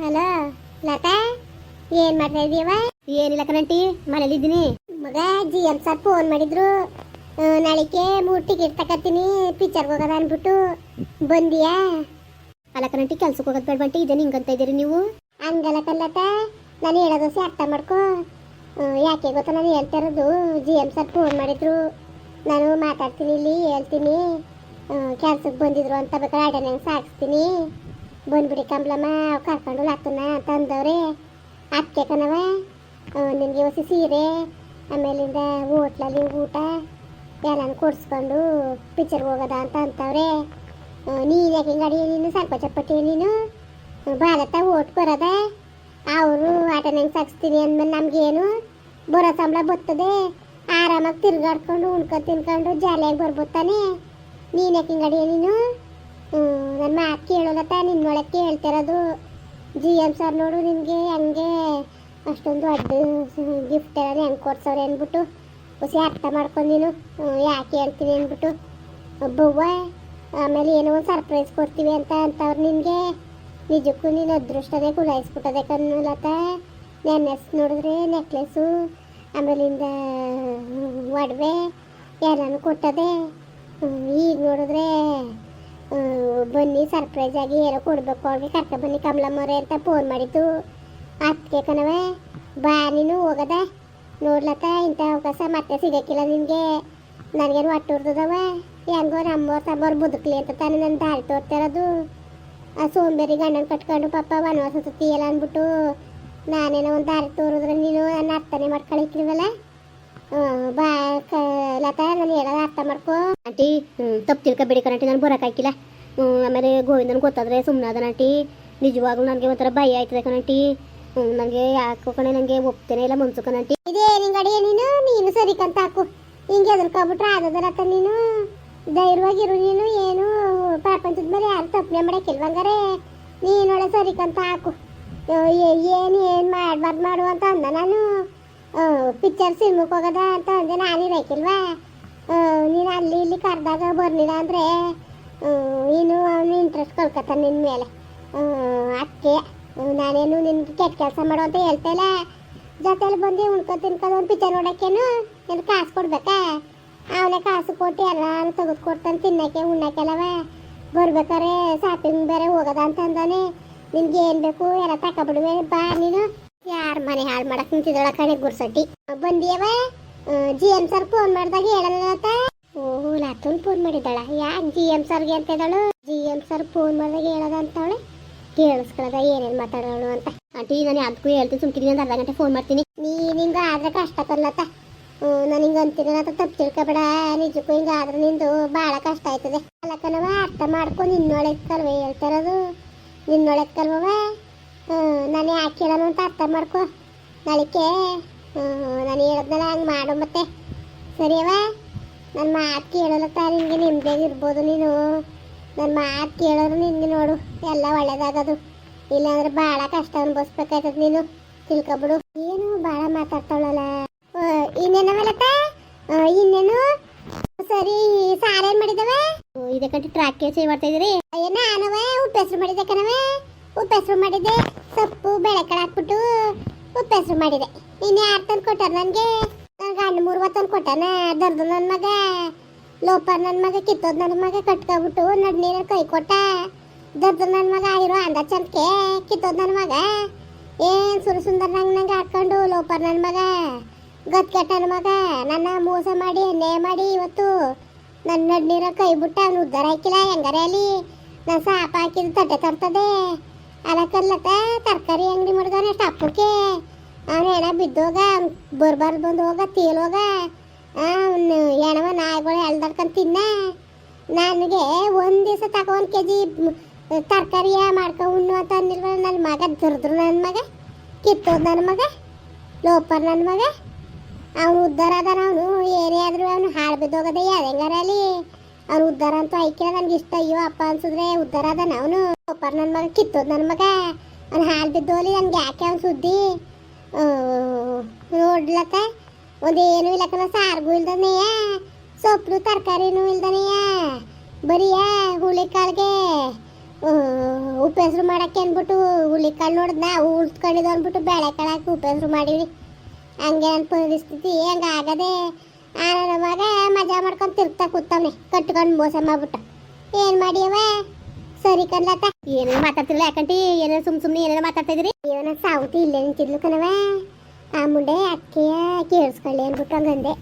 Hello Lata ಏನ್ ಮಾಡ್ತಾ ಇದೀವ ಏನಿಲ್ಲ ಕಣಂಟಿ ಮನೇಲಿದ್ದೀನಿ ಮಗ ಜಿ ಎಂ ಸರ್ ಫೋನ್ ಮಾಡಿದ್ರು. ನಾಳೆಗೆ ಮೂರು ಟಿಕೆಟ್ ತಕತ್ತೀನಿ ಪಿಕ್ಚರ್ಗೆ ಹೋಗೋದ ಅನ್ಬಿಟ್ಟು ಬಂದಿಯಾ? ಅಲ್ಲ ಕಣಂಟಿ ಕೆಲ್ಸಕ್ಕೆ ಹೋಗೋದು ಬೇಡಬಂಟಿ ಇದೇ ಅಂತ ಇದ್ದೀರಿ ನೀವು? ಹಂಗಲ್ಲ ಕಲ್ಲತ ನಾನು ಹೇಳೋದು ಅರ್ಥ ಮಾಡ್ಕೋ. ಯಾಕೆ ಗೊತ್ತಾ ನಾನು ಹೇಳ್ತಾ ಇರೋದು? ಜಿ ಎಂ ಸರ್ ಫೋನ್ ಮಾಡಿದ್ರು. ನಾನು ಮಾತಾಡ್ತೀನಿ ಇಲ್ಲಿ ಹೇಳ್ತೀನಿ. ಕೆಲ್ಸಕ್ಕೆ ಬಂದಿದ್ರು ಅಂತ ಬೇಕಾದ್ರೆ ಅಟೆಂಡೆನ್ಸ್ ಹಾಕ್ಸ್ತೀನಿ. ಬಂದ್ಬಿಡಿ ಕಂಬ್ಲಮ್ಮ ಅವ್ ಕರ್ಕೊಂಡು ಲಾತನ ಅಂತ ಅಂದವ್ರೆ ಅದಕ್ಕೆ ಕಣವ ನಿನಗೆ ಹೊಸ ಸೀರೆ, ಆಮೇಲಿಂದ ಹೋಟ್ಲಲ್ಲಿ ಊಟ, ಎಲ್ಲಾನು ಕೊಡಿಸ್ಕೊಂಡು ಪಿಕ್ಚರ್ಗೆ ಹೋಗೋದ ಅಂತ ಅಂತವ್ರೆ. ನೀನು ಯಾಕೆ ಗಾಡಿ ನೀನು ಸಂಕೋಚಪಟ್ಟಿ ನೀನು. ಭಾರತ ಓಟ್ ಬರೋದ? ಅವರು ಅಟೆಂಡೆನ್ಸ್ ಹಾಕ್ಸ್ತೀನಿ ಅಂದ್ಮೇಲೆ ನಮಗೇನು? ಬರೋ ಸಂಬಳ ಬರ್ತದೆ. ಆರಾಮಾಗಿ ತಿರ್ಗಾಡ್ಕೊಂಡು ಉಣ್ಕೊಂಡು ತಿನ್ಕೊಂಡು, ಜಾಲಿಯಾಗಿ ಬರ್ಬೋದು ತಾನೇ. ನೀನು ಯಾಕೆ ಹಿಂಗಡಿಯ ನೀನು? ನನ್ನ ಮಾತು ಕೇಳೋಲತ್ತ ನಿನ್ನೊಳಗೆ ಹೇಳ್ತಿರೋದು ಜಿ ಎಂ ಸರ್ ನೋಡು ನಿಮಗೆ ಹಂಗೆ ಅಷ್ಟೊಂದು ದೊಡ್ಡ ಗಿಫ್ಟ್ ಇರೋದು ಹೆಂಗೆ ಕೊಡ್ಸವ್ರೆ ಅಂದ್ಬಿಟ್ಟು. ಖುಷಿ ಅರ್ಥ ಮಾಡ್ಕೊಂಡು ನೀನು. ಯಾಕೆ ಹೇಳ್ತೀನಿ ಅಂದ್ಬಿಟ್ಟು. ಒಬ್ಬವ್ವ ಆಮೇಲೆ ಏನೋ ಒಂದು ಸರ್ಪ್ರೈಸ್ ಕೊಡ್ತೀವಿ ಅಂತ ಅಂತವ್ರು ನಿನಗೆ. ನಿಜಕ್ಕೂ ನೀನು ಅದೃಷ್ಟದೇ ಕುಲಾಯಿಸ್ಬಿಟ್ಟದೆ ಕನ್ನಲತ ನೆನ್ನೆಸ್ ನೋಡಿದ್ರೆ ನೆಕ್ಲೆಸ್ಸು ಆಮೇಲಿಂದ ಒಡವೆ ಎಲ್ಲನೂ ಕೊಟ್ಟದೆ. ಈಗ ನೋಡಿದ್ರೆ ಬನ್ನಿ ಸರ್ಪ್ರೈಸ್ ಆಗಿ ಏನೋ ಕೊಡಬೇಕು. ಅವ್ರಿಗೆ ಕರ್ಕ ಬನ್ನಿ. ಕಮಲಮ್ಮವ್ರೆ ಅಂತ ಫೋನ್ ಮಾಡಿದ್ದು. ಅದಕ್ಕೆ ಕಣವೆ ಬಾ, ನೀನು ಹೋಗದ? ನೋಡ್ಲತ್ತ, ಇಂಥ ಅವಕಾಶ ಮತ್ತೆ ಸಿಗಕ್ಕಿಲ್ಲ ನಿನಗೆ. ನನಗೇನು ಹೊಟ್ಟೆ ಉರ್ದದವ? ಹೆಂಗೋ ನಮ್ಮವ್ರು ತಮ್ಮವ್ರು ಬದುಕಲಿ ಅಂತ ತಾನೇ ನನ್ನ ದಾರಿ ತೋರ್ತಿರೋದು. ಆ ಸೋಂಬೇರಿ ಗಂಡನ ಕಟ್ಕೊಂಡು ಪಾಪ ವನವಾಸ ಸುತ್ತೀಯಲ್ಲ ಅಂದ್ಬಿಟ್ಟು ನಾನೇನೋ ಒಂದು ದಾರಿ ತೋರಿದ್ರೆ ನೀನು ನನ್ನ ಅರ್ಥನೇ ಮಾಡ್ಕೊಳಿಕ್ಕಿಲ್ವಲ್ಲ ಬಾ ಲತಾ ನಾನು ಹೇಳೋದು ಅರ್ಥ ಮಾಡ್ಕೋ. ಆಂಟಿ ತಪ್ಪು ತಿಳ್ಕೊಬೇಡಿ ಕಣಂಟಿ ನಾನು ಬರೋಕ್ಕಾಗಿಲ್ಲ ಆಮೇಲೆ ಗೋವಿಂದನ ಗೊತ್ತಾದ್ರೆ ಸುಮ್ಮನೆ ಆಂಟಿ. ನಿಜವಾಗ್ಲೂ ನನಗೆ ಒಂಥರ ಭಯ ಆಯ್ತದೆ ಕಣಂಟಿ ನನಗೆ ಯಾಕೋ ಕಣೆ ನನಗೆ ಒಪ್ತೇನೆ ಇಲ್ಲ ಮನ್ಸು ಕಣಂಟಿ ಇದೇ ನಿಂಗಡಿ ನೀನು ನೀನು ಸರಿಕಂತ ಹಾಕು ಹಿಂಗೆ ಎದುರ್ಕೊಬಿಟ್ರೆ ಆದದರತ್ತ ನೀನು. ಧೈರ್ಯವಾಗಿರು ನೀನು, ಏನು? ಪ್ರಪಂಚದ ಮೇಲೆ ಯಾರು ತಪ್ಪನೆ ಮಾಡಕ್ಕಿಲ್ವಂಗಾರೆ ನೀನೊಳೆ ಸರಿಕಂತ ಹಾಕು ಏನು ಏನು ಮಾಡ್ಬಾರ್ದು ಮಾಡು ಅಂತ ಅಂದ ನಾನು. ಪಿಕ್ಚರ್ ಸಿನಿಮಾಕ್ಕೆ ಹೋಗೋದ ಅಂತ ಅಂದೆ. ನಾನು ಇರಕ್ಕಿಲ್ವಾ ನೀನು ಅಲ್ಲಿ ಇಲ್ಲಿ ಕರೆದಾಗ ಬರಲಿಲ್ಲ ಅಂದರೆ ನೀನು ಅವನು ಇಂಟ್ರೆಸ್ಟ್ ಕೊಡ್ಕತ್ತ ನಿನ್ನ ಮೇಲೆ. ಅದಕ್ಕೆ ನಾನೇನು ನಿನ್ಗೆ ಕೆಟ್ಟ ಕೆಲಸ ಮಾಡೋ ಅಂತ ಹೇಳ್ತಾಯಿಲ್ಲ ಜೊತೆಯಲ್ಲಿ ಬಂದು ಉಣ್ಕೊ ತಿನ್ಕೊಂಡು ಒಂದು ಪಿಕ್ಚರ್ ನೋಡೋಕ್ಕೇನು? ಏನು ಕಾಸು ಕೊಡ್ಬೇಕಾ? ಅವನೇ ಕಾಸು ಕೊಟ್ಟು ಎಲ್ಲರೂ ತೆಗೆದು ಕೊಡ್ತಾನೆ ತಿನ್ನಕ್ಕೆ ಉಣ್ಣಕ್ಕೆಲ್ಲವ ಬರ್ಬೇಕಾರೆ ಶಾಪಿಂಗ್ ಬೇರೆ ಹೋಗೋದ ಅಂತ ಅಂದಾನೆ. ನಿನ್ಗೆ ಏನು ಬೇಕು? ಎಲ್ಲ ತಗೊಬಿಡುವೆ ಬಾ ನೀನು. ಯಾರ ಮನೆ ಹಾಳು ಮಾಡಕ್ ನಿಂತಿದ್ದಾಳ ಕಣೆ ಗುರ್ಸಟ್ಟಿ. ಬಂದಿಯವ? ಜಿ ಎಂ ಸರ್ ಫೋನ್ ಮಾಡಿದಾಗ ಹೇಳಲ್ಲ ಓಹೋ, ಲಾತೂನ್ ಫೋನ್ ಮಾಡಿದ್ದಾಳ. ಯಾಕೆ ಜಿ ಎಂ ಸರ್ಗೆ ಅಂತ ಇದ್ದಾಳು? ಜಿ ಎಂ ಸರ್ ಫೋನ್ ಮಾಡಿದಾಗ ಹೇಳದ ಅಂತವಳೆ? ಕೇಳಿಸ್ಕೊಳದ ಏನೇನು ಮಾತಾಡೋಳು ಅಂತ. ಆಂಟಿ, ನಾನು ಅದಕ್ಕೂ ಹೇಳ್ತೀನಿ, ಸುಮ್ಕಿದೀನಿ ಅಂತ ಅರ್ಧ ಗಂಟೆ ಫೋನ್ ಮಾಡ್ತೀನಿ. ನೀ ನಿಂಗ ಆದ್ರೆ ಕಷ್ಟ ತರ್ಲತ್ತ ನಾನು ಹಿಂಗ ಅಂತೀನಲ್ಲ ಅಂತ ತಪ್ಪು ತಿಳ್ಕೊಬೇಡ. ನಿಜಕ್ಕೂ ಹಿಂಗ ಆದ್ರೆ ನಿಂದು ಭಾಳ ಕಷ್ಟ ಆಯ್ತದೆ. ಅಲ್ಲಕ್ಕನವ ಅರ್ಥ ಮಾಡ್ಕೊಂಡು ನಿನ್ನೊಳಗೆ ಹೇಳ್ತಿರೋದು. ನಿನ್ನೊಳಗೆ ನಾನು ಅಂತ ಅರ್ಥ ಮಾಡ್ಕೊ. ನಾಳಿಕೆ ನಾನು ಹೇಳೋದ್ನಲ್ಲ, ಹಂಗೆ ಮಾಡು ಮತ್ತೆ. ಸರಿಯವ ನನ್ನ ಮಾತು ಕೇಳಲತ್ತ ನಿನಗೆ ನಿಮ್ದೇಗೆ ಇರ್ಬೋದು ನೀನು. ನನ್ನ ಮಾತು ಕೇಳೋರು ನಿನ್ಗೆ ನೋಡು, ಎಲ್ಲ ಒಳ್ಳೇದಾಗೋದು ಇಲ್ಲಾಂದ್ರೆ ಭಾಳ ಕಷ್ಟ ಅನ್ಭವಿಸ್ಬೇಕಾಯ್ತದ ನೀನು. ತಿಳ್ಕೊಬಿಡು. ಏನು ಭಾಳ ಮಾತಾಡ್ತಾವಳಲ್ಲ ಇನ್ನೇನವಲ್ಲತ್ತ ಇನ್ನೇನು? ಸರಿ ಸಾರೇನ್ ಮಾಡಿದವೆ? ಇದೇ ಕಂಟಿ ಟ್ರ್ಯಾಕ್ ಕೇಸ್ ಮಾಡ್ತಾ ಇದ್ರಿ ನಾನವ ಉಪ್ಪೆಸರು ಮಾಡಿದೆ ಉಪ್ಪು ಹೆಸರು ಮಾಡಿದೆ ಸೊಪ್ಪು ಬೆಳೆಕಾಳು ಹಾಕ್ಬಿಟ್ಟು ಉಪ್ಪೆಸರು ಮಾಡಿದೆ. ನೀನು ಯಾರು ತಂದು ಕೊಟ್ಟಾರ ನನಗೆ? ನನ್ನ ಗಂಡ ಮೂರು ತಂದು ಕೊಟ್ಟಾನ. ದರ್ದು ನನ್ನ ಮಗ, ಲೋಪರ್ ನನ್ನ ಮಗ, ಕಿತ್ತೋದ್ ನನ್ನ ಮಗ ಕಟ್ಕೊಬಿಟ್ಟು ನಡ್ ನೀರು ಕೈ ಕೊಟ್ಟ. ದರ್ದು ನನ್ನ ಮಗ ಆಗಿರೋ ಅಂದ ಚಂದಕ್ಕೆ ಕಿತ್ತೋದ್ ನನ್ನ ಮಗ. ಏನ್ ಸುರು ಸುಂದರ ನಂಗೆ ನಂಗೆ ಹಾಕೊಂಡು ಲೋಪರ್ ನನ್ನ ಮಗ ಗತ್ಕೆಟ್ಟ ನನ್ನ ಮಗ. ನನ್ನ ಮೋಸ ಮಾಡಿ, ಅನ್ಯಾಯ ಮಾಡಿ ಇವತ್ತು ನನ್ನ ನಡ್ ಕೈ ಬಿಟ್ಟ, ಅವ್ನು ಉದ್ದಾರ ಹಾಕಿಲ್ಲ, ಹೆಂಗಾರೆ ಅಲ್ಲಿ? ನಾನು ಸಾಪ ಹಾಕಿದ ತಟ್ಟೆ ತರ್ತದೆ. ಅಲಕಲ್ಲತ್ತ ತರಕಾರಿ ಅಂಗಡಿ ಮುಡ್ದಾನೆ ಅಪ್ಪಕ್ಕೆ ಅವನು ಹೆಣ ಬಿದ್ದೋಗ ಬರ್ಬಾರ್ದು ಬಂದು ಹೋಗ ತೀಲೋಗ ಅವನು ಎಣವ ನಾಯಿಗಳು ಎಳ್ದಾಡ್ಕೊಂಡು ತಿನ್ನ. ನನಗೆ ಒಂದು ದಿವಸ ತಗೋ ಒಂದು ಕೆ ಜಿ ತರಕಾರಿ ಮಾಡ್ಕೊ ಉಣ್ಣು ಅಂತ ಅಂದಿಲ್ವ ನನ್ನ ಮಗ, ದುರ್ದ್ರು ನನ್ನ ಮಗ, ಕಿತ್ತೋದು ನನ್ನ ಮಗ, ಲೋಪರ್ ನನ್ನ ಮಗ. ಅವನು ಉದ್ಧಾರ ಅದಾನ ಅವನು, ಏನೇ ಆದರೂ ಅವನು ಹಾಳು ಬಿದ್ದೋಗದೆ ಯಾವ್ದಂಗಾರ ಅಲ್ಲಿ. ಅವ್ನು ಉದ್ದಾರ ಅಂತೂ ಐಕಿಲ್ಲ ನನ್ಗೆ ಇಷ್ಟ. ಅಯ್ಯೋ, ಅಪ್ಪ ಅನ್ಸಿದ್ರೆ ಉದ್ದಾರ ಅದ ಅವನು. ಲೋಪರ್ ನನ್ನ ಮಗ ಕಿತ್ತೋದ್ ನನ್ನ ಮಗ. ಅವ್ನು ಹಾಲ್ ಬಿದ್ದೋಲಿ ನನ್ಗೆ ಯಾಕೆ ಅವ್ನು ಸುದ್ದಿ? ನೋಡ್ಲಕ್ಕ ಒಂದೇನು ಇಲ್ಲಕ್ಕನ ಸಾರ್ಗೂ ಇಲ್ದನೆಯ ಸೊಪ್ಪು ತರಕಾರಿನೂ ಇಲ್ದನೆಯ ಬರೀಯ ಹುಳಿ ಕಾಳಿಗೆ ಉಪ್ಪು ಹೆಸ್ರು ಮಾಡಕ್ಕೆ ಅಂದ್ಬಿಟ್ಟು ಹುಳಿ ಕಾಳು ನೋಡಿದ್ನ ಅವು ಉಳ್ಸ್ಕೊಂಡಿದ್ದು ಅಂದ್ಬಿಟ್ಟು ಬೆಳೆ ಕಳಕ್ಕೆ ಉಪ್ಪೆಸರು ಮಾಡೀವಿ ಹಂಗೆ ನನ್ನ ಪರಿಸ್ಥಿತಿ, ಹಂಗೆ ಆಗದೆ ಆ ನನ್ನ ಮಗ ಮಜಾ ಮಾಡ್ಕೊಂಡು ತಿರ್ಗ್ತಾ ಕೂತವ್ನೆ. ಕಟ್ಕೊಂಡು ಮೋಸ ಮಾಡ್ಬಿಟ್ಟ. ಏನು ಮಾಡಿಯವ? ಸರಿ ಕನ್ಲತ್ತ ಏನೇನೋ ಮಾತಾಡ್ತಿರಲ್ಲ ಯಾಕಂಟಿ? ಏನೇನೋ ಸುಮ್ ಸುಮ್ಮನೆ ಏನೇನೋ ಮಾತಾಡ್ತಾ ಇದ್ರಿ ಇವನ ಸಾವುತಿ ಇಲ್ಲೇ ನಿಂತಿದ್ಲು ಕಣವ ಆ ಮುಂಡೆ ಅಕ್ಕಿಯ ಕೇಳಿಸ್ಕೊಳ್ಳಿ ಅಂದ್ಬಿಟ್ಟು ಹಂಗಂದೆ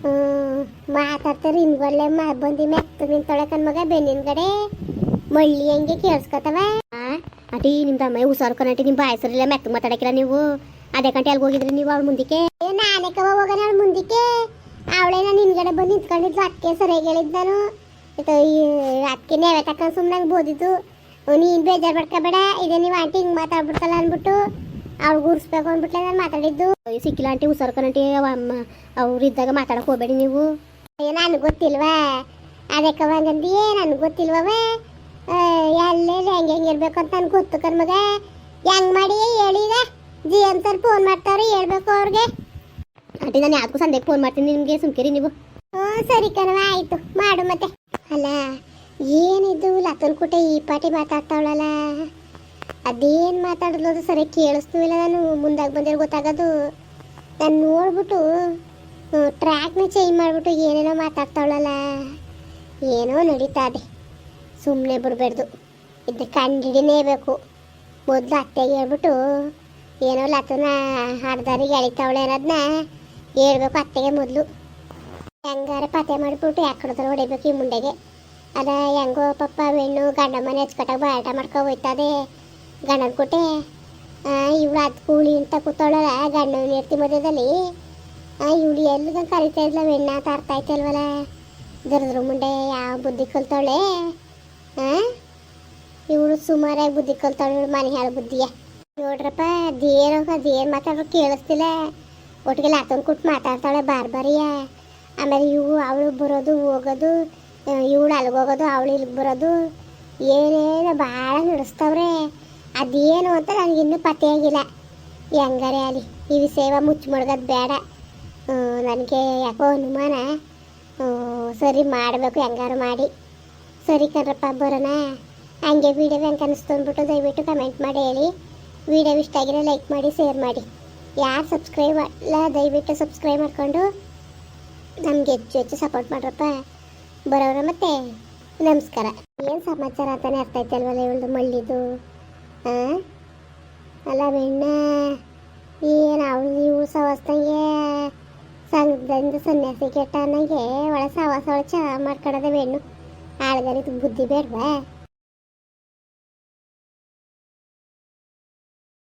ಹ್ಮ್, ಮಾತಾಡ್ತಾರೆ ಹಿಂದ್ಗಡೆ ಮ ಬಂದು ಮೆತ್ತ ನಿಂತೊಳೆ ಮಗ ಬೆನ್ನಿನ ಕಡೆ. ಮಳ್ಳಿ ಹಂಗೆ ಕೇಳಿಸ್ಕೊತವ. ಅಟಿ ನಿಮ್ಮ ತಮ್ಮ ಹುಷಾರು ಕಣಟಿ ನಿಮ್ಮ ಬಾಯಸರಿಲ್ಲ ಮೆತ್ತ ಮಾತಾಡಕ್ಕಿಲ್ಲ ನೀವು? ಅದೇ ಕಂಟಿ ಅಲ್ಲಿ ಹೋಗಿದ್ರಿ ನೀವು ಅವ್ಳ ಮುಂದಕ್ಕೆ? ನಾನೇ ಕವ ಹೋಗೋಣ ಅವಳ ಮುಂದಕ್ಕೆ? ಅವಳೇ ನಾನು ಹಿಂದ್ಗಡೆ ಬಂದು ನಿಂತ್ಕೊಂಡಿದ್ಲು ಅಕ್ಕೆ ಸರಿಯಾಗಿ ಹೇಳಿದ್ ನಾನು ಅದಕ್ಕೆ ನೇವೆ ತಕ್ಕ ಸುಮ್ಮನೆ ಬೋದಿದ್ದು. ನೀನು ಬೇಜಾರು ಪಡ್ಕೋಬೇಡ ಇದೇ ನೀವು ಆಂಟಿ ಹಿಂಗೆ ಮಾತಾಡ್ಬಿಡ್ತಲ್ಲ ಅಂದ್ಬಿಟ್ಟು ಅವ್ಳು ಗುರ್ಸ್ಬೇಕು ಅಂದ್ಬಿಟ್ಲೆ ನಾನು ಮಾತಾಡಿದ್ದು. ಸಿಕ್ಕಿಲ್ಲ ಆಂಟಿ ಹುಷಾರು ಕಣಟಿ ಅಮ್ಮ ಅವ್ರು ಇದ್ದಾಗ ಮಾತಾಡಕ್ ಹೋಗಬೇಡಿ ನೀವು. ನನಗೆ ಗೊತ್ತಿಲ್ವಾ? ಅದಕ್ಕೆ ಹಂಗಂದಿಯೇ ನನಗೆ ಗೊತ್ತಿಲ್ವವೇ ಎಲ್ಲೆಲ್ಲಿ ಹೆಂಗೆ ಹೆಂಗೆ ಇರ್ಬೇಕು ಅಂತ ನನಗೆ ಗೊತ್ತು ಕರ್ಮಗ ಹೆಂಗ್ ಮಾಡಿ ಹೇಳಿದೆ? ಜಿ ಅಂತ ಫೋನ್ ಮಾಡ್ತಾರೆ ಹೇಳ್ಬೇಕು ಅವ್ರಿಗೆ. ಆಂಟಿ ನಾನು ಯಾವ್ದಕ್ಕೂ ಸಂದೇಹಕ್ಕೆ ಫೋನ್ ಮಾಡ್ತೀನಿ ನಿಮಗೆ ಸುಮ್ಕಿರಿ ನೀವು. ಹ್ಞೂ ಸರಿ ಕಣವ ಆಯ್ತು. ಮಾಡು ಮತ್ತೆ. ಅಲ್ಲ ಏನಿದು ಲತನ್ ಕುಟೆ ಈ ಪಾಟಿ ಮಾತಾಡ್ತಾವಳಲ್ಲ. ಅದೇನು ಮಾತಾಡೋದು ಸರಿ ಕೇಳಿಸ್ತು ಇಲ್ಲ ನಾನು ಮುಂದಾಗಿ ಬಂದಿರೋ ಗೊತ್ತಾಗೋದು. ನಾನು ನೋಡ್ಬಿಟ್ಟು ಟ್ರ್ಯಾಕ್ನ ಚೇಂಜ್ ಮಾಡಿಬಿಟ್ಟು ಏನೇನೋ ಮಾತಾಡ್ತಾವಳಲ್ಲ. ಏನೋ ನಡೀತಾ ಇದೆ. ಸುಮ್ಮನೆ ಬಿಡಬಾರ್ದು ಇದು ಕಂಡಿಡಿನೇಬೇಕು ಮೊದಲು ಅತ್ತೆಗೆ ಹೇಳ್ಬಿಟ್ಟು ಏನೋ ಲತನ ಹಡ್ದಾರಿಗೆ ಎಳಿತಾವಳೆ ಅನ್ನೋದನ್ನ ಹೇಳ್ಬೇಕು ಅತ್ತೆಗೆ ಮೊದಲು. ಹೆಂಗಾರ ಪತ್ತೆ ಮಾಡಿಬಿಟ್ಟು ಯಾಕಡೆ ಹೊಡಿಬೇಕು ಈ ಮುಂಡೆಗೆ. ಅದ ಹೆಂಗೋ ಪಪ್ಪ ಹೆಣ್ಣು ಗಂಡ ಮನೆ ಹಚ್ಕಟ್ಟಾಗ ಬಾಟ ಮಾಡ್ಕೊ ಹೋಯ್ತದೆ. ಗಂಡನ ಕೊಟ್ಟೆ ಇವಳು ಅದು ಕೂಲಿ ಅಂತ ಕೂತಾಳಲ್ಲ ಗಂಡನ ಇರ್ತಿ ಮಧ್ಯದಲ್ಲಿ. ಇವಳು ಎಲ್ಲದ ಕರಿತಾ ಇದ್ಲ ಹೆಣ್ಣ ಅಂತ ಅರ್ಥ ಆಯ್ತಲ್ವಲ್ಲ ದರದ್ರು ಮುಂಡೆ ಯಾವ ಬುದ್ಧಿ ಕಲ್ತಾಳೆ? ಇವಳು ಸುಮಾರಾಗಿ ಬುದ್ಧಿ ಕಲ್ತಾಳೆ ಮನೆ ಹೇಳ ಬುದ್ಧಿಯ. ನೋಡ್ರಪ್ಪ ದೇರ ಅದೇನು ಮಾತಾಡೋ ಕೇಳಿಸ್ತಿಲ್ಲ. ಒಟ್ಟಿಗೆ ಲಾಕ್ಡೌನ್ ಕೊಟ್ಟು ಮಾತಾಡ್ತಾಳೆ ಬಾರ್ ಬಾರಿಯ ಆಮೇಲೆ ಇವು ಅವಳು ಬರೋದು, ಹೋಗೋದು ಇವಳು ಹೋಗೋದು, ಅವಳು ಇಲ್ಲಿಗೆ ಬರೋದು. ಏನೇನು ಭಾಳ ನಡೆಸ್ತವ್ರೆ. ಅದೇನು ಅಂತ ನನಗಿನ್ನೂ ಪತ್ತೆ ಆಗಿಲ್ಲ. ಹೆಂಗಾರೆ ಅಲ್ಲಿ ಈ ಸೇವಾ ಮುಚ್ಚಿ ಮಡ್ಗೋದು ಬೇಡ. ನನಗೆ ಯಾಕೋ ಅನುಮಾನ. ಸರಿ ಮಾಡಬೇಕು, ಹೆಂಗಾರು ಮಾಡಿ. ಸರಿ ಕಣ್ರಪ್ಪ, ಬರೋಣ. ಹಂಗೆ ವೀಡಿಯೋ ಹೆಂಗೆ ಅನಿಸ್ತು ಅಂದ್ಬಿಟ್ಟು ದಯವಿಟ್ಟು ಕಮೆಂಟ್ ಮಾಡಿ ಹೇಳಿ. ವಿಡಿಯೋ ಇಷ್ಟ ಆಗಿರೋ ಲೈಕ್ ಮಾಡಿ ಶೇರ್ ಮಾಡಿ. ಯಾರು ಸಬ್ಸ್ಕ್ರೈಬ್ ಮಾಡಲ್ಲ ದಯವಿಟ್ಟು ಸಬ್ಸ್ಕ್ರೈಬ್ ಮಾಡಿಕೊಂಡು ನಮ್ಗೆ ಹೆಚ್ಚು ಹೆಚ್ಚು ಸಪೋರ್ಟ್ ಮಾಡ್ರಪ್ಪ. ಬರೋರ ಮತ್ತೆ ನಮಸ್ಕಾರ. ಏನು ಸಮಾಚಾರ ಅಂತಾನೆ ಅರ್ಥ ಆಯ್ತಲ್ವಲ್ಲ ಇವಳ್ದು ಮಳ್ಳಿದು ಹಾಂ ಅಲ್ಲ ಬೆಣ್ಣೆ ಏನು ಅವಳು ನೀವು ಸವಸ್ತಂಗೆ ಸಂಘದಿಂದ ಸನ್ಯಾಸಿ ಕೆಟ್ಟ ಅನ್ನಂಗೆ ಒಳ ಸವಾಸ ಒಳ ಚ ಮಾಡ್ಕೊಳೋದೆ ಬೆಣ್ಣು ಆಳ್ಗಾರಿದ್ದು ಬುದ್ಧಿ ಬೇಡವಾ?